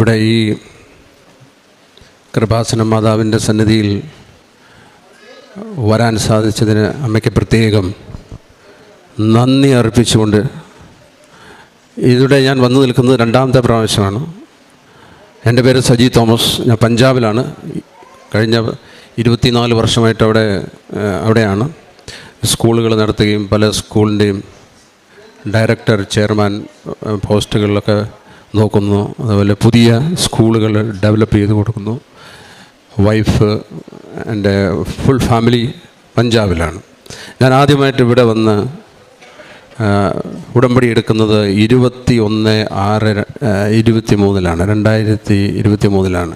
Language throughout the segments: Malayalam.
ഇവിടെ ഈ കൃപാസന മാതാവിന്റെ സന്നിധിയിൽ വരാൻ സാധിച്ചതിന് അമ്മയ്ക്ക് പ്രത്യേകം നന്ദി അർപ്പിച്ചുകൊണ്ട് ഇതിവിടെ ഞാൻ വന്നു നിൽക്കുന്നത് രണ്ടാമത്തെ പ്രാവശ്യമാണ്. എന്റെ പേര് സജി തോമസ്. ഞാൻ പഞ്ചാബിലാണ്. കഴിഞ്ഞ ഇരുപത്തിനാല് വർഷമായിട്ട് അവിടെ അവിടെയാണ്. സ്കൂളുകൾ നടത്തുകയും പല സ്കൂളിന്റെയും ഡയറക്ടർ ചെയർമാൻ പോസ്റ്റുകളിലൊക്കെ നോക്കുന്നു. അതുപോലെ പുതിയ സ്കൂളുകൾ ഡെവലപ്പ് ചെയ്ത് കൊടുക്കുന്നു. വൈഫ് എന്റെ ഫുൾ ഫാമിലി പഞ്ചാബിലാണ്. ഞാൻ ആദ്യമായിട്ട് ഇവിടെ വന്ന് ഉടമ്പടി എടുക്കുന്നത് ഇരുപത്തി ഒന്ന് ആറ് ഇരുപത്തി മൂന്നിലാണ് രണ്ടായിരത്തി ഇരുപത്തി മൂന്നിലാണ്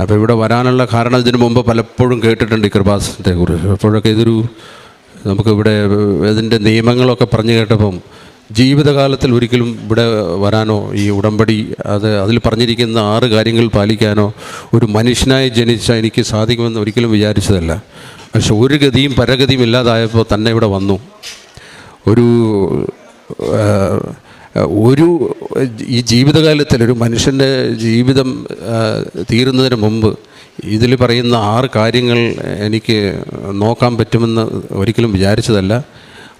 അപ്പോൾ ഇവിടെ വരാനുള്ള കാരണം ഇതിനു മുമ്പ് പലപ്പോഴും കേട്ടിട്ടുണ്ട് ഈ കൃപാസനത്തെ കുറിച്ച് അപ്പോഴൊക്കെ ഇതൊരു നമുക്കിവിടെ ഇതിന്റെ നിയമങ്ങളൊക്കെ പറഞ്ഞു കേട്ടപ്പം ജീവിതകാലത്തിൽ ഒരിക്കലും ഇവിടെ വരാനോ ഈ ഉടമ്പടി അത് അതിൽ പറഞ്ഞിരിക്കുന്ന ആറ് കാര്യങ്ങൾ പാലിക്കാനോ ഒരു മനുഷ്യനായി ജനിച്ച എനിക്ക് സാധിക്കുമെന്ന് ഒരിക്കലും വിചാരിച്ചതല്ല. പക്ഷെ ഒരു ഗതിയും പരഗതിയും ഇല്ലാതായപ്പോൾ തന്നെ ഇവിടെ വന്നു. ഒരു ഒരു ഈ ജീവിതകാലത്തിൽ ഒരു മനുഷ്യന്റെ ജീവിതം തീരുന്നതിന് മുമ്പ് ഇതിൽ പറയുന്ന ആറ് കാര്യങ്ങൾ എനിക്ക് നോക്കാൻ പറ്റുമെന്ന് ഒരിക്കലും വിചാരിച്ചതല്ല.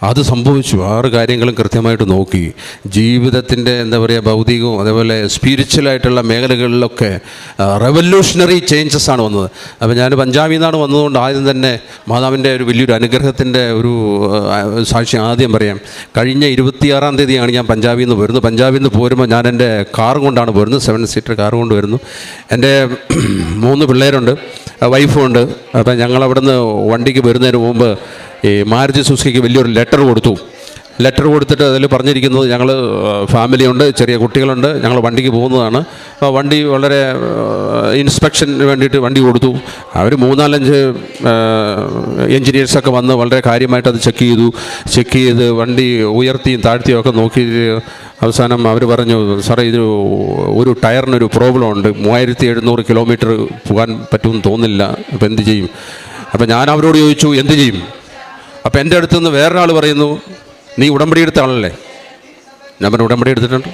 അത് സംഭവിച്ചു. ആറ് കാര്യങ്ങളും കൃത്യമായിട്ട് നോക്കി. ജീവിതത്തിന്റെ എന്താ പറയുക ഭൗതികവും അതേപോലെ സ്പിരിച്വലായിട്ടുള്ള മേഖലകളിലൊക്കെ റെവല്യൂഷണറി ചേഞ്ചസ് ആണ് വന്നത്. അപ്പോൾ ഞാൻ പഞ്ചാബിൽ നിന്നാണ് വന്നതുകൊണ്ട് ആദ്യം തന്നെ മാതാവിന്റെ ഒരു വലിയൊരു അനുഗ്രഹത്തിന്റെ ഒരു സാക്ഷി ആദ്യം പറയാം. കഴിഞ്ഞ ഇരുപത്തിയാറാം തീയതിയാണ് ഞാൻ പഞ്ചാബിൽ നിന്ന് വരുന്നത്. പഞ്ചാബിൽ നിന്ന് പോരുമ്പോൾ ഞാൻ എന്റെ കാർ കൊണ്ടാണ് വരുന്നത് സെവൻ സീറ്റർ കാർ കൊണ്ട് വരുന്നു. എന്റെ മൂന്ന് പിള്ളേരുണ്ട് വൈഫും ഉണ്ട്. അപ്പം ഞങ്ങൾ അവിടുന്ന് വണ്ടിക്ക് വരുന്നതിന് മുമ്പ് ഈ മാരുതി സുസുക്കിക്ക് വലിയൊരു ലെറ്റർ കൊടുത്തു. ലെറ്റർ കൊടുത്തിട്ട് അതിൽ പറഞ്ഞിരിക്കുന്നത് ഞങ്ങൾ ഫാമിലിയുണ്ട് ചെറിയ കുട്ടികളുണ്ട് ഞങ്ങൾ വണ്ടിക്ക് പോകുന്നതാണ്. വണ്ടി വളരെ ഇൻസ്പെക്ഷന് വേണ്ടിയിട്ട് വണ്ടി കൊടുത്തു. അവർ മൂന്നാലഞ്ച് എൻജിനീയേഴ്സൊക്കെ വന്ന് വളരെ കാര്യമായിട്ട് അത് ചെക്ക് ചെയ്തു. ചെക്ക് ചെയ്ത് വണ്ടി ഉയർത്തിയും താഴ്ത്തിയും ഒക്കെ നോക്കി അവസാനം അവർ പറഞ്ഞു സാറേ ഇത് ഒരു ടയറിനൊരു പ്രോബ്ലം ഉണ്ട്. മൂവായിരത്തി എഴുന്നൂറ് കിലോമീറ്റർ പോകാൻ പറ്റുമെന്ന് തോന്നില്ല അപ്പോൾ എന്ത് ചെയ്യും? അപ്പോൾ ഞാൻ അവരോട് ചോദിച്ചു എന്ത് ചെയ്യും? അപ്പോൾ എന്റെ അടുത്ത് നിന്ന് വേറൊരാൾ പറയുന്നു നീ ഉടമ്പടി എടുത്ത ആളല്ലേ ഞാൻ പറഞ്ഞു ഉടമ്പടി എടുത്തിട്ടുണ്ട്.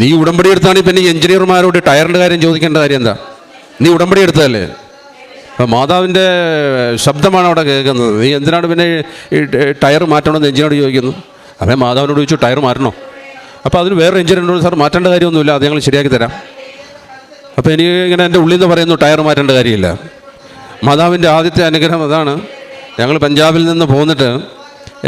നീ ഉടമ്പടി എടുത്താണെങ്കിൽ പിന്നെ എഞ്ചിനീയർമാരോട് ടയറിന്റെ കാര്യം ചോദിക്കേണ്ട കാര്യം എന്താ? നീ ഉടമ്പടി എടുത്തതല്ലേ? അപ്പം മാതാവിന്റെ ശബ്ദമാണ് അവിടെ കേൾക്കുന്നത്. നീ എന്തിനാണ് പിന്നെ ടയർ മാറ്റണമെന്ന് എഞ്ചിനോട് ചോദിക്കുന്നു? അപ്പോൾ മാതാവിനോട് ചോദിച്ചു ടയർ മാറ്റണോ? അപ്പോൾ അതിന് വേറെ എഞ്ചിനീയറിനോട് സാർ മാറ്റേണ്ട കാര്യമൊന്നുമില്ല അത് ഞങ്ങൾ ശരിയാക്കി തരാം. അപ്പോൾ എനിക്ക് ഇങ്ങനെ എന്റെ ഉള്ളിൽ നിന്ന് പറയുന്നു ടയർ മാറ്റേണ്ട കാര്യമില്ല. മാതാവിന്റെ ആദ്യത്തെ അനുഗ്രഹം അതാണ് ഞങ്ങൾ പഞ്ചാബിൽ നിന്ന് പോന്നിട്ട്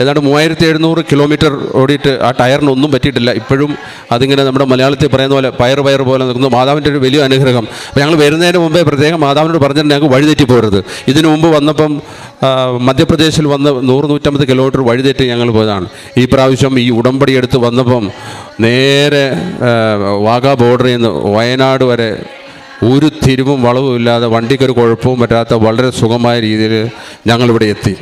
ഏതാണ്ട് മൂവായിരത്തി എഴുന്നൂറ് കിലോമീറ്റർ ഓടിയിട്ട് ആ ടയറിന് ഒന്നും പറ്റിയിട്ടില്ല. ഇപ്പോഴും അതിങ്ങനെ നമ്മുടെ മലയാളത്തിൽ പറയുന്ന പോലെ പയർ പയർ പോലെ നിൽക്കുന്നു. മാതാവിന്റെ ഒരു വലിയ അനുഗ്രഹം. അപ്പോൾ ഞങ്ങൾ വരുന്നതിന് മുമ്പേ പ്രത്യേകം മാതാവിനോട് പറഞ്ഞിട്ട് ഞങ്ങൾക്ക് വഴിതെറ്റി പോരുത്. ഇതിനു മുമ്പ് വന്നപ്പം മധ്യപ്രദേശിൽ വന്ന് നൂറ് നൂറ്റമ്പത് കിലോമീറ്റർ വഴിതെറ്റി ഞങ്ങൾ പോയതാണ്. ഈ പ്രാവശ്യം ഈ ഉടമ്പടി എടുത്ത് വന്നപ്പം നേരെ വാഗാ ബോർഡറിൽ നിന്ന് വയനാട് വരെ ഒരു തിരിവും വളവും ഇല്ലാതെ വണ്ടിക്കൊരു കുഴപ്പവും പറ്റാത്ത വളരെ സുഖമായ രീതിയിൽ ഞങ്ങളിവിടെ എത്തി.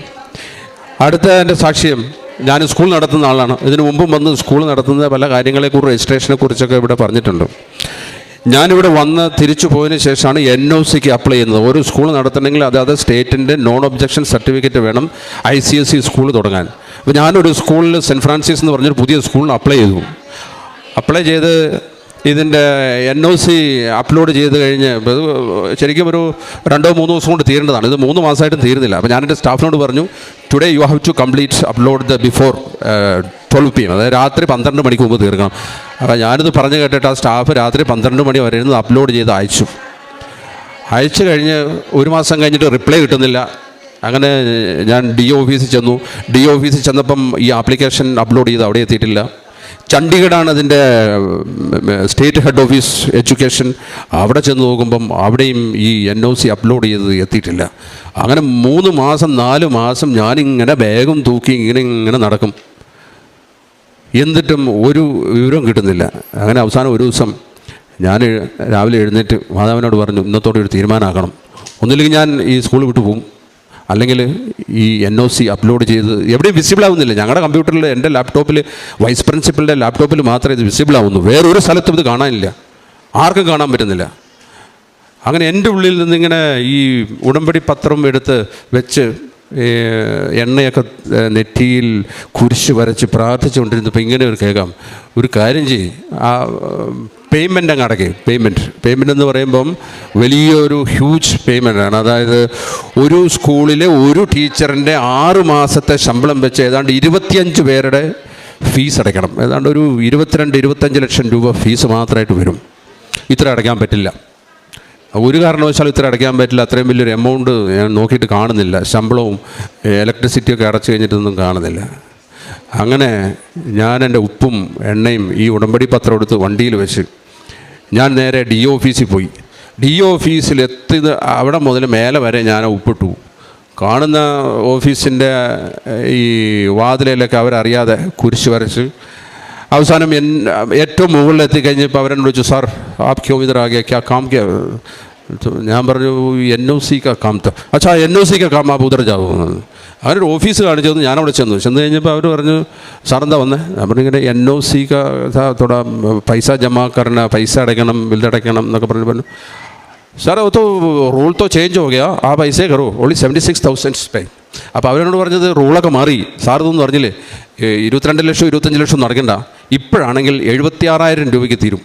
അടുത്ത എന്റെ സാക്ഷ്യം ഞാൻ സ്കൂൾ നടത്തുന്ന ആളാണ്. ഇതിനു മുമ്പും വന്ന് സ്കൂൾ നടത്തുന്ന പല കാര്യങ്ങളെക്കുറിച്ച് രജിസ്ട്രേഷനെ കുറിച്ചൊക്കെ ഇവിടെ പറഞ്ഞിട്ടുണ്ട്. ഞാനിവിടെ വന്ന് തിരിച്ചു പോയതിന് ശേഷമാണ് എൻ ഒ സിക്ക് അപ്ലൈ ചെയ്യുന്നത്. ഒരു സ്കൂൾ നടത്തണമെങ്കിൽ അതായത് സ്റ്റേറ്റിന്റെ നോൺ ഒബ്ജക്ഷൻ സർട്ടിഫിക്കറ്റ് വേണം I C S C school തുടങ്ങാൻ. അപ്പോൾ ഞാനൊരു സ്കൂളിൽ സെന്റ് ഫ്രാൻസിസ് എന്ന് പറഞ്ഞൊരു പുതിയ സ്കൂളിന് അപ്ലൈ ചെയ്തു. അപ്ലൈ ചെയ്ത് ഇതിന്റെ എൻ ഒ സി അപ്ലോഡ് ചെയ്ത് കഴിഞ്ഞ് ശരിക്കും ഒരു രണ്ടോ മൂന്നോ ദിവസം കൊണ്ട് തീരേണ്ടതാണ്. ഇത് മൂന്ന് മാസമായിട്ടും തീരുന്നില്ല. അപ്പോൾ ഞാൻ എന്റെ സ്റ്റാഫിനോട് പറഞ്ഞു today you have to complete upload the before twelve P M അതായത് രാത്രി പന്ത്രണ്ട് മണിക്ക് മുമ്പ് തീർക്കണം. അപ്പോൾ ഞാനിത് പറഞ്ഞു കേട്ടിട്ട് ആ സ്റ്റാഫ് രാത്രി പന്ത്രണ്ട് മണി വരെ ഇരുന്ന് അപ്ലോഡ് ചെയ്ത് അയച്ചു. അയച്ചു കഴിഞ്ഞ് ഒരു മാസം കഴിഞ്ഞിട്ട് റിപ്ലൈ കിട്ടുന്നില്ല. അങ്ങനെ ഞാൻ ഡി ഓഫീസിൽ ചെന്നു. ഡി ഓഫീസിൽ ചെന്നപ്പം ഈ ആപ്ലിക്കേഷൻ അപ്ലോഡ് ചെയ്ത് അവിടെ എത്തിയിട്ടില്ല. ചണ്ഡീഗഡാണ് അതിന്റെ സ്റ്റേറ്റ് ഹെഡ് ഓഫീസ് എഡ്യൂക്കേഷൻ. അവിടെ ചെന്ന് നോക്കുമ്പം അവിടെയും ഈ എൻ ഒ സി അപ്ലോഡ് ചെയ്തത് എത്തിയിട്ടില്ല. അങ്ങനെ മൂന്ന് മാസം നാല് മാസം ഞാനിങ്ങനെ ബാഗും തൂക്കി ഇങ്ങനെ ഇങ്ങനെ നടക്കും. എന്നിട്ടും ഒരു വിവരം കിട്ടുന്നില്ല. അങ്ങനെ അവസാനം ഒരു ദിവസം ഞാൻ രാവിലെ എഴുന്നേറ്റ് മാതാവിനോട് പറഞ്ഞു ഇന്നത്തോടെ ഒരു തീരുമാനമാക്കണം. ഒന്നില്ലെങ്കിൽ ഞാൻ ഈ സ്കൂൾ വിട്ടു പോകും. അല്ലെങ്കിൽ ഈ എൻ ഒ സി അപ്ലോഡ് ചെയ്ത് എവിടെയും വിസിബിൾ ആവുന്നില്ല. ഞങ്ങളുടെ കമ്പ്യൂട്ടറിൽ എന്റെ ലാപ്ടോപ്പിൽ വൈസ് പ്രിൻസിപ്പലിന്റെ ലാപ്ടോപ്പിൽ മാത്രമേ ഇത് വിസിബിൾ ആവുന്നു. വേറൊരു സ്ഥലത്തും ഇത് കാണാനില്ല. ആർക്കും കാണാൻ പറ്റുന്നില്ല. അങ്ങനെ എന്റെ ഉള്ളിൽ നിന്നിങ്ങനെ ഈ ഉടമ്പടി പത്രം എടുത്ത് വെച്ച് എണ്ണയൊക്കെ നെറ്റിയിൽ കുരിശ് വരച്ച് പ്രാർത്ഥിച്ചുകൊണ്ടിരുന്നപ്പോൾ ഇങ്ങനെ ഒരു കേൾക്കാം. ഒരു കാര്യം ചെയ്യും. ആ പേയ്മെന്റ് അങ്ങ് അടയ്ക്കും പേയ്മെന്റ് പേയ്മെന്റ് എന്ന് പറയുമ്പം വലിയൊരു ഹ്യൂജ് പേയ്മെന്റാണ് അതായത് ഒരു സ്കൂളിലെ ഒരു ടീച്ചറിന്റെ ആറ് മാസത്തെ ശമ്പളം വെച്ച് ഏതാണ്ട് ഇരുപത്തിയഞ്ച് പേരുടെ ഫീസ് അടയ്ക്കണം. ഏതാണ്ട് ഒരു ഇരുപത്തിരണ്ട് ഇരുപത്തഞ്ച് ലക്ഷം രൂപ ഫീസ് മാത്രമായിട്ട് വരും. ഇത്ര അടയ്ക്കാൻ പറ്റില്ല. ഒരു കാരണവശാലും ഇത്ര അടയ്ക്കാൻ പറ്റില്ല. അത്രയും വലിയൊരു എമൗണ്ട് ഞാൻ നോക്കിയിട്ട് കാണുന്നില്ല. ശമ്പളവും ഇലക്ട്രിസിറ്റിയൊക്കെ അടച്ചു കഴിഞ്ഞിട്ടൊന്നും കാണുന്നില്ല. അങ്ങനെ ഞാൻ എന്റെ ഉപ്പും എണ്ണയും ഈ ഉടമ്പടി പത്രം എടുത്ത് വണ്ടിയിൽ വെച്ച് ഞാൻ നേരെ ഡി ഓഫീസിൽ പോയി. ഡി ഓഫീസിൽ എത്തി അവിടെ മുതൽ മേലെ വരെ ഞാൻ ഉപ്പിട്ടു. കാണുന്ന ഓഫീസിന്റെ ഈ വാതിലയിലൊക്കെ അവരറിയാതെ കുരിശ് വരച്ച് അവസാനം എൻ ഏറ്റവും മുകളിൽ എത്തിക്കഴിഞ്ഞപ്പോൾ അവരെന്നോട് ചോദിച്ചു സാർ ആപ് ക്യോ ഇതർ ആകെ ക്യാ കാം ക്യാ? ഞാൻ പറഞ്ഞു എൻ ഒ സി കാ കാം അച്ഛാ എൻ ഒ സി കാ കാം ആപ്പ് ഉദർ ജാവോ. അവരൊരു ഓഫീസ് കാണിച്ചു തന്നു. ഞാൻ അവിടെ ചെന്നു. ചെന്ന് കഴിഞ്ഞപ്പോൾ അവർ പറഞ്ഞു സാറെന്താ വന്നേ? പറഞ്ഞു ഇങ്ങനെ എൻ ഒ സി കഥ പൈസ ജമാ കരണ പൈസ അടയ്ക്കണം ബില്ലടയ്ക്കണം എന്നൊക്കെ പറഞ്ഞു പറഞ്ഞു. സാർ അത് റൂൾ തോ ചേഞ്ച് ഹോ ഗയാ ആ പൈസയെ കയറൂ. Only seventy six thousand pay അപ്പോൾ അവരോട് പറഞ്ഞത് റൂളൊക്കെ മാറി. സാർ ഇതൊന്നും പറഞ്ഞില്ലേ ഇരുപത്തിരണ്ട് ലക്ഷം ഇരുപത്തഞ്ച് ലക്ഷം ഒന്നും അടയ്ക്കണ്ട. ഇപ്പോഴാണെങ്കിൽ എഴുപത്തി ആറായിരം രൂപയ്ക്ക് തീരും.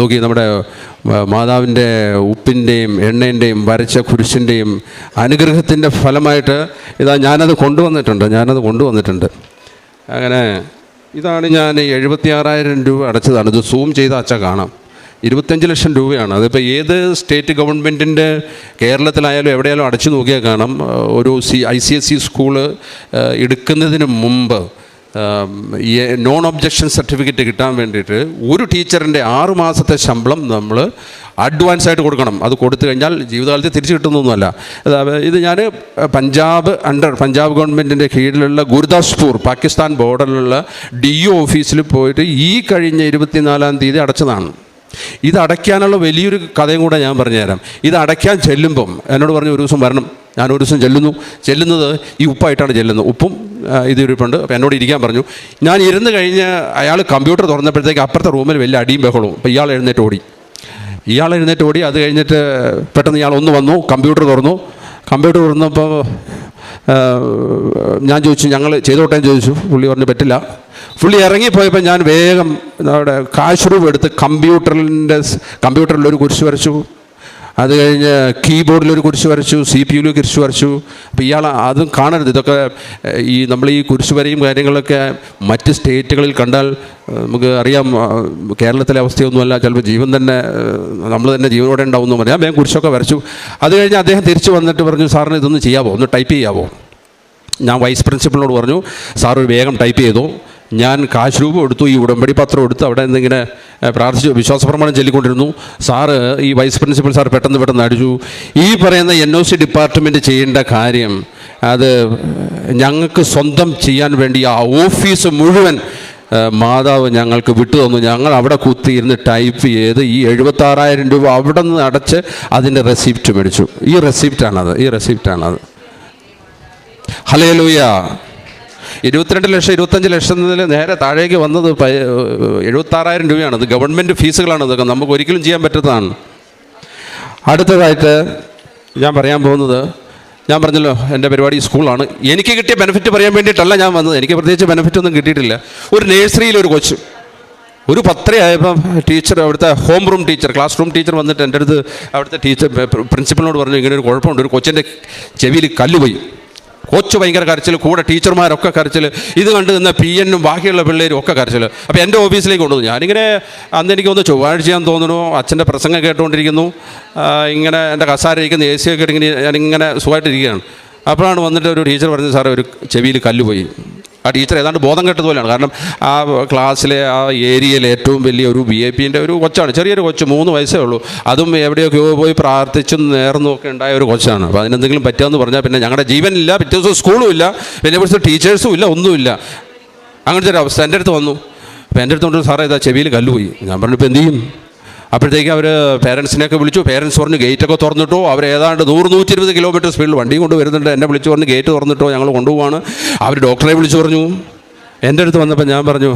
നോക്കി നമ്മുടെ മാതാവിന്റെ ഉപ്പിന്റെയും എണ്ണേന്റെയും വരച്ച കുരിശിന്റെയും അനുഗ്രഹത്തിന്റെ ഫലമായിട്ട് ഇതാ ഞാനത് കൊണ്ടുവന്നിട്ടുണ്ട് ഞാനത് കൊണ്ടുവന്നിട്ടുണ്ട്. അങ്ങനെ ഇതാണ് ഞാൻ എഴുപത്തി ആറായിരം രൂപ അടച്ചതാണ്. ഇത് സൂം ചെയ്ത അച്ഛ കാണാം. ഇരുപത്തഞ്ച് ലക്ഷം രൂപയാണ്. അതിപ്പോൾ ഏത് സ്റ്റേറ്റ് ഗവൺമെന്റിന്റെ കേരളത്തിലായാലും എവിടെയായാലും അടച്ചു നോക്കിയാൽ കാണാം. ഒരു C I C S C school എടുക്കുന്നതിന് മുമ്പ് നോൺ ഒബ്ജക്ഷൻ സർട്ടിഫിക്കറ്റ് കിട്ടാൻ വേണ്ടിയിട്ട് ഒരു ടീച്ചറിന്റെ ആറ് മാസത്തെ ശമ്പളം നമ്മൾ അഡ്വാൻസ് ആയിട്ട് കൊടുക്കണം. അത് കൊടുത്തു കഴിഞ്ഞാൽ ജീവിതകാലത്ത് തിരിച്ചു കിട്ടുന്നൊന്നുമല്ല. ഇത് ഞാൻ പഞ്ചാബ് അണ്ടർ പഞ്ചാബ് ഗവൺമെന്റിന്റെ കീഴിലുള്ള ഗുരുദാസ്പൂർ പാകിസ്ഥാൻ ബോർഡറിലുള്ള ഡി ഒ ഓഫീസിൽ പോയിട്ട് ഈ കഴിഞ്ഞ ഇരുപത്തിനാലാം തീയതി അടച്ചതാണ്. ഇത് അടയ്ക്കാനുള്ള വലിയൊരു കഥയും കൂടെ ഞാൻ പറഞ്ഞുതരാം. ഇത് അടയ്ക്കാൻ ചെല്ലുമ്പം എന്നോട് പറഞ്ഞു ഒരു ദിവസം വരണം. ഞാൻ ഒരു ദിവസം ചെല്ലുന്നു. ചെല്ലുന്നത് ഈ ഉപ്പായിട്ടാണ് ചെല്ലുന്നത്. ഉപ്പും ആ, ഇത് ഇരിപ്പുണ്ട്. അപ്പോൾ എന്നോട് ഇരിക്കാൻ പറഞ്ഞു. ഞാൻ ഇരുന്ന് കഴിഞ്ഞ് അയാൾ കമ്പ്യൂട്ടർ തുറന്നപ്പോഴത്തേക്ക് അപ്പുറത്തെ റൂമിൽ വലിയ അടിയും ബഹളവും. അപ്പോൾ ഇയാൾ എഴുന്നേറ്റ് ഓടി. ഇയാൾ എഴുന്നേറ്റ് ഓടി. അത് കഴിഞ്ഞിട്ട് പെട്ടെന്ന് ഇയാൾ ഒന്ന് വന്നു കമ്പ്യൂട്ടർ തുറന്നു. കമ്പ്യൂട്ടർ തുറന്നപ്പോൾ ഞാൻ ചോദിച്ചു ഞങ്ങൾ ചെയ്തോട്ടെ? ചോദിച്ചു. പുള്ളി പറഞ്ഞു പറ്റില്ല. പുള്ളി ഇറങ്ങിപ്പോയപ്പോൾ ഞാൻ വേഗം അവിടെ കാശ് രൂപ എടുത്ത് കമ്പ്യൂട്ടറിന്റെ കമ്പ്യൂട്ടറിൽ ഒരു കുരിശ് വരച്ചു. അത് കഴിഞ്ഞ് കീബോർഡിൽ ഒരു കുരിശ് വരച്ചു സി പി യുവിൽ കുരിശ് വരച്ചു. അപ്പോൾ ഇയാൾ അതും കാണരുത്. ഇതൊക്കെ ഈ നമ്മൾ ഈ കുരിശ് വരയും കാര്യങ്ങളൊക്കെ മറ്റ് സ്റ്റേറ്റുകളിൽ കണ്ടാൽ നമുക്ക് അറിയാം കേരളത്തിലെ അവസ്ഥയൊന്നുമല്ല. ചിലപ്പോൾ ജീവൻ തന്നെ നമ്മൾ തന്നെ ജീവനോടെ ഉണ്ടാവും എന്ന് പറയാം. ഞാൻ കുരിശൊക്കെ വരച്ചു. അത് കഴിഞ്ഞ് അദ്ദേഹം തിരിച്ചു വന്നിട്ട് പറഞ്ഞു സാറിന് ഇതൊന്ന് ചെയ്യാമോ ഒന്ന് ടൈപ്പ് ചെയ്യാമോ ഞാൻ വൈസ് പ്രിൻസിപ്പളിനോട് പറഞ്ഞു സാർ ഒരു വേഗം ടൈപ്പ് ചെയ്തു. ഞാൻ കാശ് രൂപ എടുത്തു ഈ ഉടമ്പടി പത്രം എടുത്ത് അവിടെ എന്നിങ്ങനെ പ്രാർത്ഥിച്ചു വിശ്വാസപ്രമാണം ചൊല്ലിക്കൊണ്ടിരുന്നു. സാറ് ഈ വൈസ് പ്രിൻസിപ്പൽ സാർ പെട്ടെന്ന് പെട്ടെന്ന് അടിച്ചു. ഈ പറയുന്ന എൻ ഒ സി ഡിപ്പാർട്ട്മെന്റ് ചെയ്യേണ്ട കാര്യം അത് ഞങ്ങൾക്ക് സ്വന്തം ചെയ്യാൻ വേണ്ടി ആ ഓഫീസ് മുഴുവൻ മാതാവ് ഞങ്ങൾക്ക് വിട്ടു തന്നു ഞങ്ങൾ അവിടെ കുത്തിയിരുന്ന് ടൈപ്പ് ചെയ്ത് ഈ എഴുപത്താറായിരം രൂപ അവിടെ നിന്ന് അടച്ച് അതിന്റെ റെസിപ്റ്റ് മേടിച്ചു. ഈ റെസിപ്റ്റാണത് ഈ റെസിപ്റ്റാണത് ഹലേ ലൂയ ഇരുപത്തിരണ്ട് ലക്ഷം ഇരുപത്തഞ്ച് ലക്ഷത്തിൽ നേരെ താഴേക്ക് വന്നത് എഴുപത്താറായിരം രൂപയാണ്. ഇത് ഗവൺമെന്റ് ഫീസുകളാണ് ഇതൊക്കെ. നമുക്ക് ഒരിക്കലും ചെയ്യാൻ പറ്റുന്നതാണ് അടുത്തതായിട്ട് ഞാൻ പറയാൻ പോകുന്നത് ഞാൻ പറഞ്ഞല്ലോ എന്റെ പരിപാടി സ്കൂളാണ് എനിക്ക് കിട്ടിയ ബെനിഫിറ്റ് പറയാൻ വേണ്ടിയിട്ടല്ല ഞാൻ വന്നത്. എനിക്ക് പ്രത്യേകിച്ച് ബെനിഫിറ്റ് ഒന്നും കിട്ടിയിട്ടില്ല. ഒരു നേഴ്സറിയിൽ ഒരു കൊച്ചു. ഒരു പത്രയായപ്പം ടീച്ചർ അവിടുത്തെ home room teacher class room teacher വന്നിട്ട് എന്റെ അടുത്ത് അവിടുത്തെ ടീച്ചർ പ്രിൻസിപ്പലിനോട് പറഞ്ഞു ഇങ്ങനെ ഒരു കുഴപ്പമുണ്ട്. ഒരു കൊച്ചിന്റെ ചെവിയിൽ കല്ല് പോയി കൊച്ചു ഭയങ്കര കരച്ചിൽ കൂടെ ടീച്ചർമാരൊക്കെ കരച്ചിൽ. ഇത് കണ്ട് നിന്ന പി എന്നും ബാക്കിയുള്ള പിള്ളേരും ഒക്കെ കരച്ചിൽ. അപ്പോൾ എന്റെ ഓഫീസിലേക്ക് കൊണ്ടുവന്നു. ഞാനിങ്ങനെ അന്ന് എനിക്ക് ഒന്ന് ചെയ്യാൻ തോന്നുന്നു അച്ഛന്റെ പ്രസംഗം കേട്ടുകൊണ്ടിരിക്കുന്നു ഇങ്ങനെ എന്റെ കസാര ഇരിക്കുന്ന എ സി ഒക്കെ ഇങ്ങനെ ഞാനിങ്ങനെ സുഖമായിട്ടിരിക്കുകയാണ് അപ്പോഴാണ് വന്നിട്ട് ഒരു ടീച്ചർ പറഞ്ഞത് സാറേ ഒരു ചെവിയിൽ കല്ല് പോയി. ആ ടീച്ചർ ഏതാണ്ട് ബോധം കെട്ടതുപോലെയാണ്. കാരണം ആ ക്ലാസ്സിലെ ആ ഏരിയയിലെ ഏറ്റവും വലിയ ഒരു ബി എ പിന്റെ ഒരു കൊച്ചാണ്. ചെറിയൊരു കൊച്ച് മൂന്ന് വയസ്സേ ഉള്ളൂ. അതും എവിടെയൊക്കെയോ പോയി പ്രാർത്ഥിച്ചും നേർന്നും ഉണ്ടായ ഒരു കൊച്ചാണ്. അപ്പോൾ അതിനെന്തെങ്കിലും പറ്റുമെന്ന് പറഞ്ഞാൽ പിന്നെ ഞങ്ങളുടെ ജീവനില്ല പിറ്റേ ദിവസം സ്കൂളും ഇല്ല പിന്നെ കുറച്ച് ടീച്ചേഴ്സും ഇല്ല ഒന്നുമില്ല. അങ്ങനത്തെ ഒരു അവസ്ഥ. എന്റെ അടുത്ത് വന്നു. അപ്പോൾ എന്റെ അടുത്ത് കൊണ്ട് സാറേ ഇതാ ചെവിയിൽ കല്ലുപോയി ഞാൻ പറഞ്ഞു ഇപ്പോൾ എന്ത് ചെയ്യും? അപ്പോഴത്തേക്ക് അവർ പേരൻസിനെയൊക്കെ വിളിച്ചു. പേരൻസ് പറഞ്ഞു ഗേറ്റൊക്കെ തുറന്നിട്ടോ? അവർ ഏതാണ്ട് നൂറ് നൂറ്റി ഇരുപത് കിലോമീറ്റർ സ്പീഡിൽ വണ്ടിയും കൊണ്ട് വരുന്നുണ്ട് എന്നെ വിളിച്ചു പറഞ്ഞു ഗേറ്റ് തുറന്നിട്ടോ? ഞങ്ങൾ കൊണ്ടുപോവാണ്. അവർ ഡോക്ടറെ വിളിച്ചു പറഞ്ഞു. എന്റെ അടുത്ത് വന്നപ്പോൾ ഞാൻ പറഞ്ഞു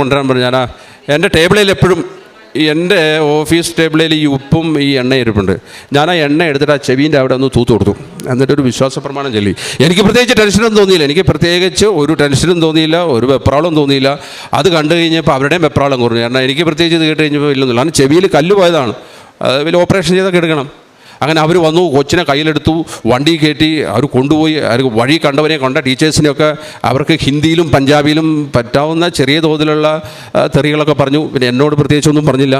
കൊണ്ടുവരാൻ പറഞ്ഞു. ഞാനാ എന്റെ ടേബിളിൽ എപ്പോഴും എന്റെ ഓഫീസ് ടേബിളിൽ ഈ ഉപ്പും ഈ എണ്ണ ഇരിപ്പുണ്ട്. ഞാൻ ആ എണ്ണ എടുത്തിട്ട് ആ ചെവീന്റെ അവിടെ ഒന്ന് തൂത്ത് കൊടുത്തു. എന്നിട്ടൊരു വിശ്വാസ പ്രമാണം ചൊല്ലി. എനിക്ക് പ്രത്യേകിച്ച് ടെൻഷനൊന്നും തോന്നിയില്ല. എനിക്ക് പ്രത്യേകിച്ച് ഒരു ടെൻഷനും തോന്നിയില്ല ഒരു വെപ്രാളം തോന്നിയില്ല. അത് കണ്ടു കഴിഞ്ഞപ്പോൾ അവരുടെയും വെപ്രാളം കുറഞ്ഞു. കാരണം എനിക്ക് പ്രത്യേകിച്ച് ഇത് കേട്ട് കഴിഞ്ഞപ്പോൾ ഇല്ലെന്നില്ല കാരണം ചെവിയിൽ കല്ല് പോയതാണ്. അത് വലിയ ഓപ്പറേഷൻ ചെയ്തൊക്കെ എടുക്കണം. അങ്ങനെ അവർ വന്നു കൊച്ചിനെ കയ്യിലെടുത്തു വണ്ടി കയറ്റി അവർ കൊണ്ടുപോയി അവർ വഴി കണ്ടവരെ കണ്ട ടീച്ചേഴ്സിനെയൊക്കെ അവർക്ക് ഹിന്ദിയിലും പഞ്ചാബിയിലും പറ്റാവുന്ന ചെറിയ തോതിലുള്ള തെറികളൊക്കെ പറഞ്ഞു. പിന്നെ എന്നോട് പ്രത്യേകിച്ചൊന്നും പറഞ്ഞില്ല.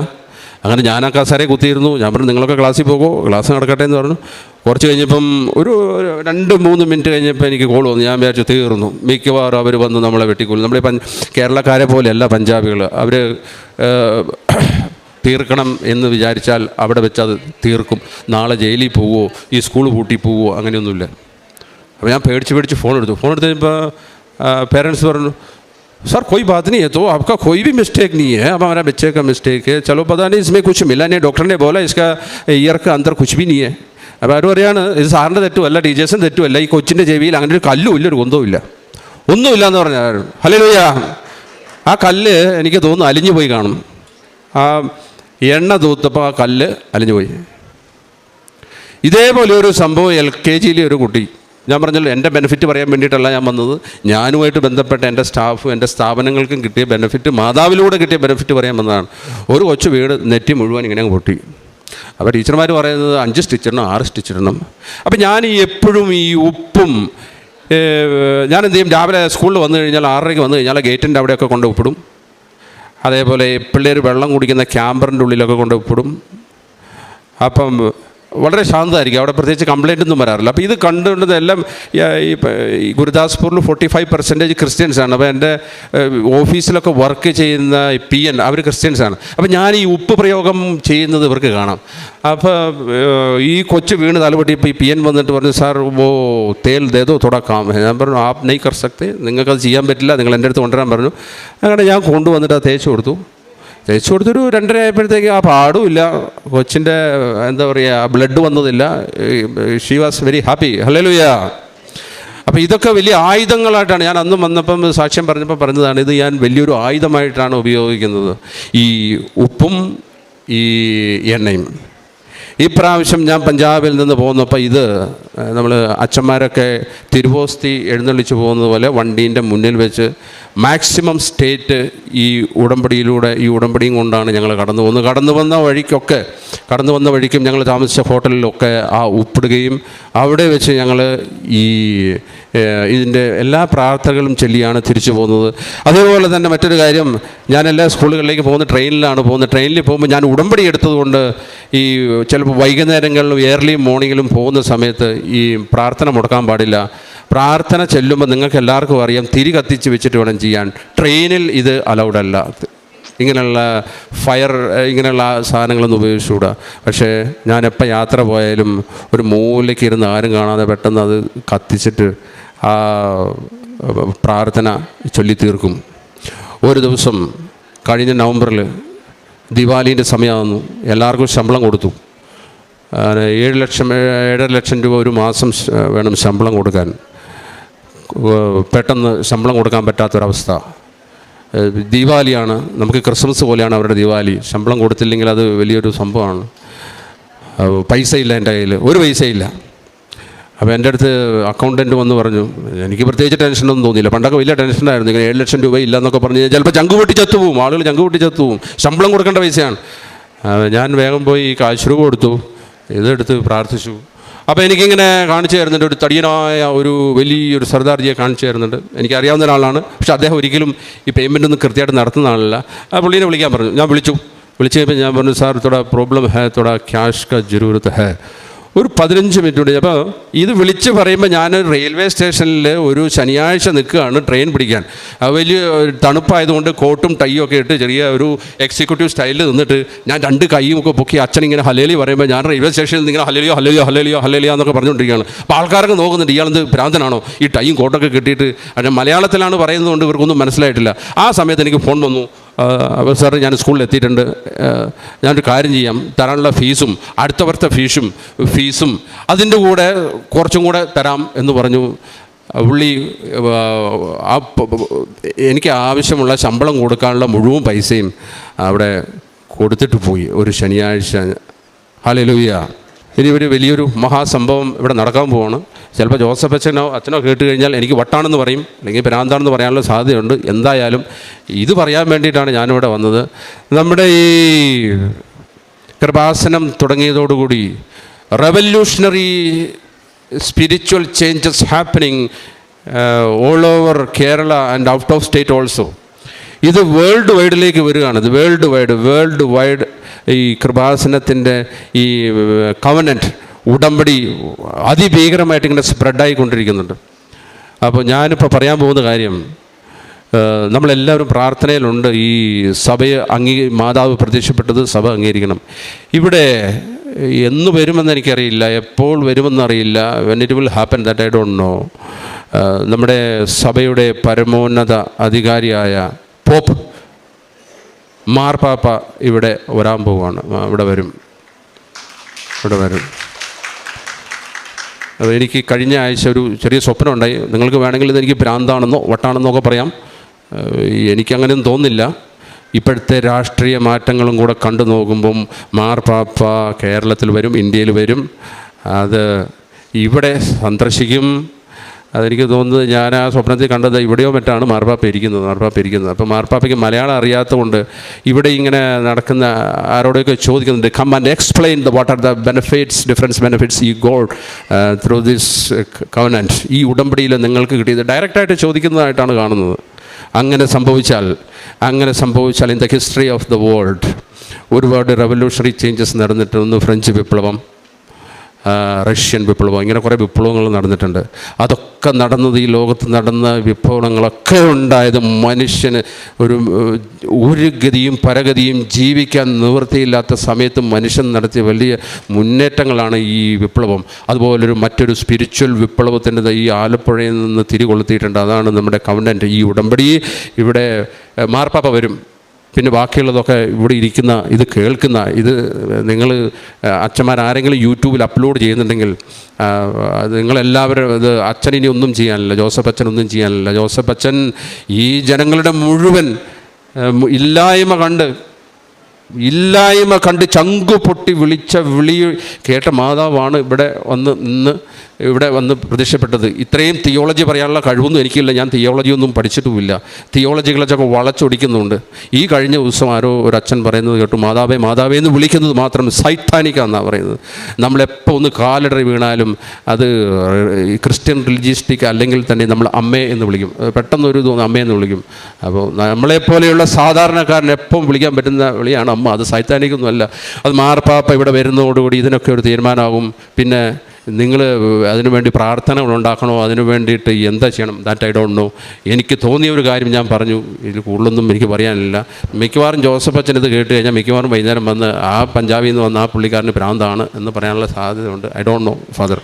അങ്ങനെ ഞാൻ ആ കസാരെ കുത്തിയിരുന്നു. ഞാൻ പറഞ്ഞു നിങ്ങളൊക്കെ ക്ലാസ്സിൽ പോകുമോ ക്ലാസ് നടക്കട്ടെ എന്ന് പറഞ്ഞു. കുറച്ച് കഴിഞ്ഞപ്പം ഒരു രണ്ട് മൂന്ന് മിനിറ്റ് കഴിഞ്ഞപ്പോൾ എനിക്ക് കോൾ വന്നു. ഞാൻ വിചാരിച്ചു തീർന്നു. മിക്കവാറും അവർ വന്ന് നമ്മളെ വെട്ടിക്കൊല്ലും. നമ്മൾ പഞ്ച് കേരളക്കാരെ പോലെയല്ല പഞ്ചാബികൾ അവർ തീർക്കണം എന്ന് വിചാരിച്ചാൽ അവിടെ വെച്ച് അത് തീർക്കും നാളെ ജയിലിൽ പോവോ ഈ സ്കൂൾ പൂട്ടി പോവോ അങ്ങനെയൊന്നുമില്ല അപ്പോൾ ഞാൻ പേടിച്ച് പേടിച്ച് ഫോൺ എടുത്തു ഫോൺ എടുത്ത് കഴിഞ്ഞപ്പോൾ പേരൻസ് പറഞ്ഞു सर कोई बात नहीं है तो आपका कोई भी मिस्टेक नहीं है अब हमारा बच्चे का मिस्टेक है चलो पता नहीं इसमें कुछ मिला नहीं डॉक्टर ने बोला इसका ईयर का अंदर कुछ भी नहीं है അപ്പോൾ അവർ പറയാണ് ഇത് സാറിൻ്റെ തെറ്റുമല്ല ടീച്ചേഴ്സിൻ്റെ തെറ്റുമല്ല ഈ കൊച്ചിൻ്റെ ചെവിയിൽ അങ്ങനെ ഒരു കല്ലും ഇല്ല ഒരു കുന്തവും ഇല്ല ഒന്നുമില്ല എന്ന് പറഞ്ഞാൽ ഹലോ ആ കല്ല് എനിക്ക് തോന്നുന്നു അലിഞ്ഞു പോയി കാണും ആ എണ്ണ തൂത്തപ്പോൾ ആ കല്ല് അലിഞ്ഞു പോയി. ഇതേപോലെ ഒരു സംഭവം എൽ കെ ജിയിലെ ഒരു കുട്ടി ഞാൻ പറഞ്ഞല്ലോ എന്റെ ബെനിഫിറ്റ് പറയാൻ വേണ്ടിയിട്ടല്ല ഞാൻ വന്നത് ഞാനുമായിട്ട് ബന്ധപ്പെട്ട എന്റെ സ്റ്റാഫ് എന്റെ സ്ഥാപനങ്ങൾക്കും കിട്ടിയ ബെനിഫിറ്റ് മാതാവിലൂടെ കിട്ടിയ ബെനിഫിറ്റ് പറയാൻ വന്നതാണ്. ഒരു കൊച്ചു വീട് നെറ്റി മുഴുവൻ ഇങ്ങനെ പൊട്ടി. അപ്പോൾ ടീച്ചർമാർ പറയുന്നത് അഞ്ച് സ്റ്റിച്ചിടണം ആറ് സ്റ്റിച്ചിടണം അപ്പോൾ ഞാൻ ഈ എപ്പോഴും ഈ ഉപ്പും ഞാൻ എന്ത് ചെയ്യും? രാവിലെ സ്കൂളിൽ വന്നു കഴിഞ്ഞാൽ ആറരയ്ക്ക് വന്നു കഴിഞ്ഞാൽ ഗേറ്റിന്റെ അവിടെയൊക്കെ കൊണ്ട് ഉപ്പിടും. അതേപോലെ പിള്ളേർ വെള്ളം കുടിക്കുന്ന ക്യാമ്പറിന്റെ ഉള്ളിലൊക്കെ കൊണ്ട് അപ്പം വളരെ ശാന്തമായിരിക്കും. അവിടെ പ്രത്യേകിച്ച് കംപ്ലൈന്റ് ഒന്നും വരാറില്ല. അപ്പോൾ ഇത് കണ്ടുകൊണ്ടതെല്ലാം ഈ ഗുരുദാസ്പൂരിൽ ഫോർട്ടി ഫൈവ് പെർസെന്റേജ് ക്രിസ്ത്യൻസാണ് അപ്പോൾ എന്റെ ഓഫീസിലൊക്കെ വർക്ക് ചെയ്യുന്ന പി എൻ അവർ ക്രിസ്ത്യൻസാണ് അപ്പോൾ ഞാൻ ഈ ഉപ്പ് പ്രയോഗം ചെയ്യുന്നത് ഇവർക്ക് കാണാം. അപ്പോൾ ഈ കൊച്ചു വീണ് തലപൊട്ടി ഇപ്പോൾ ഈ പി എൻ വന്നിട്ട് പറഞ്ഞു സാർ ഓ തേൽ ദേതോ തുടക്കാം ഞാൻ പറഞ്ഞു ആപ് നെയ് കർഷക്തി നിങ്ങൾക്കത് ചെയ്യാൻ പറ്റില്ല. നിങ്ങൾ എന്റെ അടുത്ത് കൊണ്ടുവരാൻ പറഞ്ഞു. അങ്ങനെ ഞാൻ കൊണ്ടുവന്നിട്ട് അത് തേച്ച് കൊടുത്തു. തേച്ച് കൊടുത്തൊരു രണ്ടര ആയപ്പോഴത്തേക്ക് ആ പാടുമില്ല. കൊച്ചിന്റെ എന്താ പറയുക blood വന്നതില്ല. She was very happy hallelujah അപ്പോൾ ഇതൊക്കെ വലിയ ആയുധങ്ങളായിട്ടാണ്. ഞാൻ അന്ന് വന്നപ്പം സാക്ഷ്യം പറഞ്ഞപ്പോൾ പറഞ്ഞതാണ് ഇത് ഞാൻ വലിയൊരു ആയുധമായിട്ടാണ് ഉപയോഗിക്കുന്നത്. ഈ ഉപ്പും ഈ എണ്ണയും. ഈ പ്രാവശ്യം ഞാൻ പഞ്ചാബിൽ നിന്ന് പോകുന്നപ്പോൾ ഇത് നമ്മൾ അച്ഛന്മാരൊക്കെ തിരുവോസ്തി എഴുന്നള്ളിച്ച് പോകുന്നത് പോലെ വണ്ടീന്റെ മുന്നിൽ വെച്ച് മാക്സിമം സ്റ്റേറ്റ് ഈ ഉടമ്പടിയിലൂടെ ഈ ഉടമ്പടിയും കൊണ്ടാണ് ഞങ്ങൾ കടന്നു പോകുന്നത്. കടന്നു വന്ന വഴിക്കൊക്കെ കടന്നു വന്ന വഴിക്കും ഞങ്ങൾ താമസിച്ച ഹോട്ടലിലൊക്കെ ആ ഉപ്പിടുകയും അവിടെ വെച്ച് ഞങ്ങൾ ഈ ഇതിന്റെ എല്ലാ പ്രാർത്ഥനകളും ചൊല്ലിയാണ് തിരിച്ചു പോകുന്നത്. അതേപോലെ തന്നെ മറ്റൊരു കാര്യം ഞാൻ എല്ലാ സ്കൂളുകളിലേക്ക് പോകുന്ന ട്രെയിനിലാണ് പോകുന്നത്. ട്രെയിനിൽ പോകുമ്പോൾ ഞാൻ ഉടമ്പടി എടുത്തതുകൊണ്ട് ഈ ചിലപ്പോൾ വൈകുന്നേരങ്ങളിലും ഏർലി മോർണിംഗിലും പോകുന്ന സമയത്ത് ഈ പ്രാർത്ഥന മുടക്കാൻ പാടില്ല. പ്രാർത്ഥന ചെല്ലുമ്പോൾ നിങ്ങൾക്ക് എല്ലാവർക്കും അറിയാം തിരി കത്തിച്ച് വെച്ചിട്ട് വേണം ചെയ്യാൻ. ട്രെയിനിൽ ഇത് അലൗഡ് അല്ല. ഇങ്ങനെയുള്ള ഫയർ ഇങ്ങനെയുള്ള സാധനങ്ങളൊന്നും ഉപയോഗിച്ചുകൂടാ. പക്ഷേ ഞാൻ എപ്പോൾ യാത്ര പോയാലും ഒരു മൂലയ്ക്ക് ഇരുന്ന് ആരും കാണാതെ പെട്ടെന്ന് അത് കത്തിച്ചിട്ട് ആ പ്രാർത്ഥന ചൊല്ലി തീർക്കും ഒരു ദിവസം കഴിഞ്ഞ നവംബറിൽ ദിവാലീന്റെ സമയമാകുന്നു എല്ലാവർക്കും ശമ്പളം കൊടുത്തു. ഏഴ് ലക്ഷം ഏഴര ലക്ഷം രൂപ ഒരു മാസം വേണം ശമ്പളം കൊടുക്കാൻ. പെട്ടെന്ന് ശമ്പളം കൊടുക്കാൻ പറ്റാത്തൊരവസ്ഥ. ദീപാവലിയാണ് നമുക്ക് ക്രിസ്മസ് പോലെയാണ് അവരുടെ ദീപാവലി. ശമ്പളം കൊടുത്തില്ലെങ്കിൽ അത് വലിയൊരു സംഭവമാണ്. പൈസ ഇല്ല എന്റെ കയ്യിൽ ഒരു പൈസയില്ല. അപ്പോൾ എന്റെ അടുത്ത് അക്കൗണ്ടന്റ് വന്ന് പറഞ്ഞു എനിക്ക് പ്രത്യേകിച്ച് ടെൻഷനൊന്നും തോന്നിയില്ല. പണ്ടൊക്കെ വലിയ ടെൻഷനായിരുന്നു. ഇങ്ങനെ ഏഴ് ലക്ഷം രൂപ ഇല്ല എന്നൊക്കെ പറഞ്ഞ് ചിലപ്പോൾ ചങ്ക് പൊട്ടി ചത്തുപോകും ആളുകൾ ചങ്ക് പൊട്ടി ചത്തുപോകും ശമ്പളം കൊടുക്കേണ്ട പൈസയാണ്. ഞാൻ വേഗം പോയി കാശ് രൂപ കൊടുത്തു. ഇതെടുത്ത് പ്രാർത്ഥിച്ചു. അപ്പോൾ എനിക്കിങ്ങനെ കാണിച്ചു തരുന്നുണ്ട്. ഒരു തടിയനായ ഒരു വലിയൊരു സർദാർജിയെ കാണിച്ചു തരുന്നുണ്ട്. എനിക്കറിയാവുന്ന ഒരാളാണ്. പക്ഷേ അദ്ദേഹം ഒരിക്കലും ഈ പേയ്മെന്റ് ഒന്നും കൃത്യമായിട്ട് നടത്തുന്ന ആളല്ല. ആ പുള്ളീനെ വിളിക്കാൻ പറഞ്ഞു. ഞാൻ വിളിച്ചു. വിളിച്ചു കഴിഞ്ഞപ്പോൾ ഞാൻ പറഞ്ഞു സാർ തോടെ പ്രോബ്ലം ഹേ തോടെ ക്യാഷ് കാ ജരൂരത്ത് ഹേ. ഒരു പതിനഞ്ച് മിനിറ്റ് കൂടി അപ്പോൾ ഇത് വിളിച്ച് പറയുമ്പോൾ ഞാൻ റെയിൽവേ സ്റ്റേഷനിൽ ഒരു ശനിയാഴ്ച നിൽക്കുകയാണ് ട്രെയിൻ പിടിക്കാൻ. വലിയ തണുപ്പായതുകൊണ്ട് കോട്ടും ടൈയും ഒക്കെ ഇട്ട് ചെറിയ ഒരു എക്സിക്യൂട്ടീവ് സ്റ്റൈലിൽ നിന്നിട്ട് ഞാൻ രണ്ട് കൈയും ഒക്കെ പൊക്കി അച്ഛൻ ഇങ്ങനെ ഹലേലി പറയുമ്പോൾ ഞാൻ റെയിൽവേ സ്റ്റേഷനിൽ ഇങ്ങനെ ഹലേലിയോ ഹലേലിയോ ഹലേലിയോ ഹലേലിയോ എന്നൊക്കെ പറഞ്ഞുകൊണ്ടിരിക്കുകയാണ്. അപ്പോൾ ആൾക്കാരൊക്കെ നോക്കുന്നുണ്ട് ഇയാളെന്ത് ഭ്രാന്തനാണോ? ഈ ടൈയും കോട്ടൊക്കെ കിട്ടിയിട്ട് മലയാളത്തിലാണ് പറയുന്നതുകൊണ്ട് ഇവർക്കൊന്നും മനസ്സിലായിട്ടില്ല. ആ സമയത്ത് എനിക്ക് ഫോൺ വന്നു. സാർ ഞാൻ സ്കൂളിൽ എത്തിയിട്ടുണ്ട്. ഞാനൊരു കാര്യം ചെയ്യാം. തരാനുള്ള ഫീസും അടുത്ത വർഷത്തെ ഫീസും ഫീസും അതിന്റെ കൂടെ കുറച്ചും കൂടെ തരാം എന്ന് പറഞ്ഞു. പുള്ളി എനിക്ക് ആവശ്യമുള്ള ശമ്പളം കൊടുക്കാനുള്ള മുഴുവൻ പൈസയും അവിടെ കൊടുത്തിട്ട് പോയി. ഒരു ശനിയാഴ്ച. ഹാലലുയ്യ ഇനി ഒരു വലിയൊരു മഹാസംഭവം ഇവിടെ നടക്കാൻ പോവാണ്. ചിലപ്പോൾ ജോസഫ് അച്ഛനോ അച്ഛനോ കേട്ട് കഴിഞ്ഞാൽ എനിക്ക് വട്ടാണെന്ന് പറയും അല്ലെങ്കിൽ ഭ്രാന്താണെന്ന് പറയാനുള്ള സാധ്യതയുണ്ട്. എന്തായാലും ഇത് പറയാൻ വേണ്ടിയിട്ടാണ് ഞാനിവിടെ വന്നത്. നമ്മുടെ ഈ Kripasanam തുടങ്ങിയതോടുകൂടി revolutionary spiritual changes happening all over Kerala and out of state also ഇത് വേൾഡ് വൈഡിലേക്ക് വരികയാണ്. ഇത് വേൾഡ് വൈഡ് വേൾഡ് വൈഡ് ഈ കൃപാസനത്തിന്റെ ഈ കവനന്റ് ഉടമ്പടി അതിഭീകരമായിട്ട് ഇങ്ങനെ സ്പ്രെഡായിക്കൊണ്ടിരിക്കുന്നുണ്ട് അപ്പോൾ ഞാനിപ്പോൾ പറയാൻ പോകുന്ന കാര്യം നമ്മളെല്ലാവരും പ്രാർത്ഥനയിലുണ്ട് ഈ സഭയെ അംഗീ മാതാവ് പ്രത്യക്ഷപ്പെട്ടത് സഭ അംഗീകരിക്കണം. ഇവിടെ എന്ന് വരുമെന്ന് എനിക്കറിയില്ല എപ്പോൾ വരുമെന്നറിയില്ല when it will happen that I don't know നമ്മുടെ സഭയുടെ പരമോന്നത അധികാരിയായ പോപ്പ് മാർപ്പാപ്പ ഇവിടെ വരാൻ പോവുകയാണ്. ഇവിടെ വരും. ഇവിടെ വരും. അപ്പോൾ എനിക്ക് കഴിഞ്ഞ ആഴ്ച ഒരു ചെറിയ സ്വപ്നം ഉണ്ടായി നിങ്ങൾക്ക് വേണമെങ്കിൽ ഇതെനിക്ക് ഭ്രാന്താണെന്നോ വട്ടാണെന്നോ ഒക്കെ പറയാം. എനിക്കങ്ങനെയൊന്നും തോന്നില്ല ഇപ്പോഴത്തെ രാഷ്ട്രീയ മാറ്റങ്ങളും കൂടെ കണ്ടു നോക്കുമ്പം മാർപ്പാപ്പ കേരളത്തിൽ വരും ഇന്ത്യയിൽ വരും. അത് ഇവിടെ സന്ദർശിക്കും. അതെനിക്ക് തോന്നുന്നത് ഞാൻ ആ സ്വപ്നത്തിൽ കണ്ടത് ഇവിടെയോ മറ്റാണ് മാർപ്പാപ്പ ഇരിക്കുന്നത് മാർപ്പാപ്പ ഇരിക്കുന്നത്. അപ്പോൾ മാർപ്പാപ്പയ്ക്ക് മലയാളം അറിയാത്തതുകൊണ്ട് ഇവിടെ ഇങ്ങനെ നടക്കുന്ന ആരോടൊക്കെ ചോദിക്കുന്നുണ്ട് come and explain the what are the benefits difference benefits ഈ ഗോൾ ത്രൂ ദിസ് കവനന്റ് ഈ ഉടമ്പടിയിൽ നിങ്ങൾക്ക് കിട്ടിയത് ഡയറക്റ്റായിട്ട് ചോദിക്കുന്നതായിട്ടാണ് കാണുന്നത്. അങ്ങനെ സംഭവിച്ചാൽ അങ്ങനെ സംഭവിച്ചാൽ in the history of the world ഒരുപാട് റവല്യൂഷണറി ചേഞ്ചസ് നടന്നിട്ടുണ്ട് ഫ്രഞ്ച് വിപ്ലവം. റഷ്യൻ വിപ്ലവം ഇങ്ങനെ കുറേ വിപ്ലവങ്ങൾ നടന്നിട്ടുണ്ട്. അതൊക്കെ നടന്നത് ഈ ലോകത്ത് നടന്ന വിപ്ലവങ്ങളൊക്കെ ഉണ്ടായത് മനുഷ്യന് ഒരു ഒരു ഗതിയും പരഗതിയും ജീവിക്കാൻ നിവൃത്തിയില്ലാത്ത സമയത്ത് മനുഷ്യൻ നടത്തിയ വലിയ മുന്നേറ്റങ്ങളാണ് ഈ വിപ്ലവം. അതുപോലൊരു മറ്റൊരു സ്പിരിച്വൽ വിപ്ലവത്തിന്റെ ഈ ആലപ്പുഴയിൽ നിന്ന് തിരികൊളുത്തിയിട്ടുണ്ട്. അതാണ് നമ്മുടെ കവണ്ടന്റ് ഈ ഉടമ്പടി ഇവിടെ മാർപ്പാപ്പ വരും. പിന്നെ ബാക്കിയുള്ളതൊക്കെ ഇവിടെ ഇരിക്കുന്ന ഇത് കേൾക്കുന്ന ഇത് നിങ്ങൾ അച്ഛന്മാരാരെങ്കിലും യൂട്യൂബിൽ അപ്ലോഡ് ചെയ്യുന്നുണ്ടെങ്കിൽ നിങ്ങളെല്ലാവരും ഇത് അച്ഛൻ ഇനി ഒന്നും ചെയ്യാനില്ല ജോസഫ് അച്ഛൻ ഒന്നും ചെയ്യാനില്ല. ജോസഫ് അച്ഛൻ ഈ ജനങ്ങളുടെ മുഴുവൻ ഇല്ലായ്മ കണ്ട് ഇല്ലായ്മ കണ്ട് ചങ്കു പൊട്ടി വിളിച്ച വിളി കേട്ട മാതാവാണ് ഇവിടെ വന്ന് നിന്ന് ഇവിടെ വന്ന് പ്രത്യക്ഷപ്പെട്ടത്. ഇത്രയും തിയോളജി പറയാനുള്ള കഴിവൊന്നും എനിക്കില്ല. ഞാൻ തിയോളജി ഒന്നും പഠിച്ചിട്ടുമില്ല. തിയോളജികളൊക്കെ വളച്ചൊടിക്കുന്നുണ്ട്. ഈ കഴിഞ്ഞ ദിവസം ആരോ ഒരു അച്ഛൻ പറയുന്നത് കേട്ടു. മാതാവേ മാതാവേ എന്ന് വിളിക്കുന്നത് മാത്രം സൈത്താനിക്കാന്നാണ് പറയുന്നത്. നമ്മളെപ്പോൾ ഒന്ന് കാലിടറി വീണാലും അത് ക്രിസ്ത്യൻ റിലിജിയസ്റ്റിക് അല്ലെങ്കിൽ തന്നെ നമ്മൾ അമ്മേ എന്ന് വിളിക്കും. പെട്ടെന്നൊരു തോന്നുന്നു അമ്മയെന്ന് വിളിക്കും. അപ്പോൾ നമ്മളെപ്പോലെയുള്ള സാധാരണക്കാരൻ എപ്പം വിളിക്കാൻ പറ്റുന്ന വിളിയാണ് അമ്മ. അത് സൈത്താനിക്കൊന്നുമല്ല. അത് മാർപ്പാപ്പ ഇവിടെ വരുന്നതോടുകൂടി ഇതിനൊക്കെ ഒരു തീരുമാനമാകും. പിന്നെ നിങ്ങൾ അതിനുവേണ്ടി പ്രാർത്ഥനകൾ ഉണ്ടാക്കണോ? അതിനു വേണ്ടിയിട്ട് എന്താ ചെയ്യണം? ദാറ്റ് ഐ ഡോണ്ട് നോ എനിക്ക് തോന്നിയ ഒരു കാര്യം ഞാൻ പറഞ്ഞു. ഇതിൽ കൂടുതലൊന്നും എനിക്ക് പറയാനില്ല. മിക്കവാറും ജോസഫ് അച്ഛൻ ഇത് കേട്ട് കഴിഞ്ഞാൽ മിക്കവാറും വൈകുന്നേരം വന്ന് ആ പഞ്ചാബിൽ നിന്ന് വന്ന ആ പുള്ളിക്കാരന് ഭ്രാന്താണ് എന്ന് പറയാനുള്ള സാധ്യതയുണ്ട്. I don't no father